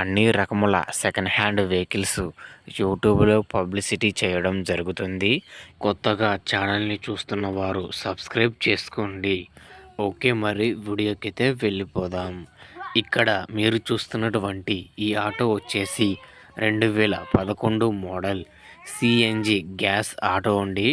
అన్ని రకముల second hand vehicles యూట్యూబ్లో పబ్లిసిటీ చేయడం జరుగుతుంది. కొత్తగా ఛానల్ని చూస్తున్న వారు సబ్స్క్రైబ్ చేసుకోండి. ఓకే మరి వీడియోకి అయితే వెళ్ళిపోదాం. ఇక్కడ మీరు చూస్తున్నటువంటి ఈ ఆటో వచ్చేసి రెండు వేల పదకొండు మోడల్ సిఎన్జి గ్యాస్ ఆటో అండి.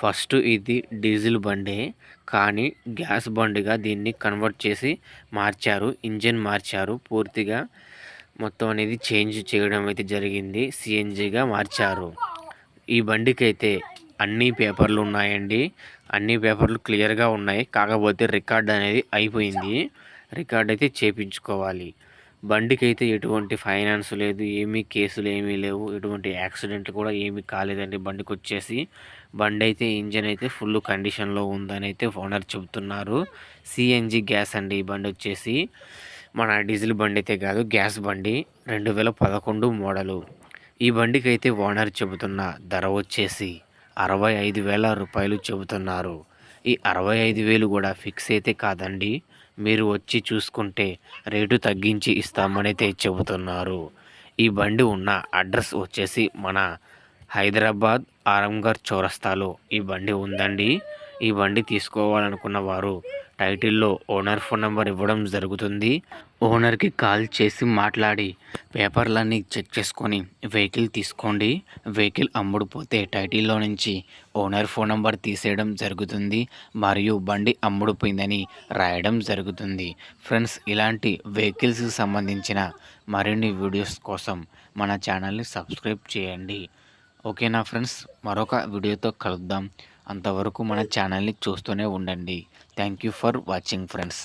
ఫస్ట్ ఇది డీజిల్ బండే కానీ గ్యాస్ బండిగా దీన్ని కన్వర్ట్ చేసి మార్చారు ఇంజిన్ మార్చారు పూర్తిగా. మొత్తం అనేది చేంజ్ చేయడం అయితే జరిగింది. సిఎన్జిగా మార్చారు. ఈ బండికి అయితే అన్ని పేపర్లు ఉన్నాయండి. అన్ని పేపర్లు క్లియర్గా ఉన్నాయి. కాకపోతే రికార్డ్ అనేది అయిపోయింది. రికార్డ్ అయితే చేపించుకోవాలి. బండికి అయితే ఎటువంటి ఫైనాన్స్ లేదు ఏమీ కేసులు ఏమీ లేవు. ఎటువంటి యాక్సిడెంట్లు కూడా ఏమీ కాలేదండి బండికి వచ్చేసి బండి అయితే ఇంజన్ అయితే ఫుల్ కండిషన్లో ఉందని అయితే ఓనర్ చెబుతున్నారు. సిఎన్జి గ్యాస్ అండి ఈ బండి వచ్చేసి. మన డీజిల్ బండి అయితే కాదు గ్యాస్ బండి రెండు వేల పదకొండు మోడలు. ఈ బండికి అయితే ఓనర్ చెబుతున్న ధర వచ్చేసి అరవై ఐదు వేల రూపాయలు చెబుతున్నారు. ఈ అరవై ఐదు వేలు కూడా ఫిక్స్ అయితే కాదండి. మీరు వచ్చి చూసుకుంటే రేటు తగ్గించి ఇస్తామనైతే చెబుతున్నారు. ఈ బండి ఉన్న అడ్రస్ వచ్చేసి మన హైదరాబాద్ ఆరంగర్ చౌరస్తాలో ఈ బండి ఉందండి. ఈ బండి తీసుకోవాలనుకున్న వారు టైటిల్లో ఓనర్ ఫోన్ నెంబర్ ఇవ్వడం జరుగుతుంది. ఓనర్కి కాల్ చేసి మాట్లాడి పేపర్లన్నీ చెక్ చేసుకొని వెహికల్ తీసుకోండి. వెహికల్ అమ్ముడుపోతే టైటిల్లో నుంచి ఓనర్ ఫోన్ నెంబర్ తీసేయడం జరుగుతుంది. మరియు బండి అమ్ముడుపోయిందని రాయడం జరుగుతుంది. ఫ్రెండ్స్ ఇలాంటి వెహికల్స్కి సంబంధించిన మరిన్ని వీడియోస్ కోసం మన ఛానల్ని సబ్స్క్రైబ్ చేయండి. ఓకేనా ఫ్రెండ్స్? మరొక వీడియోతో కలుద్దాం. అంతవరకు మన ఛానల్ని చూస్తూనే ఉండండి. Thank you for watching friends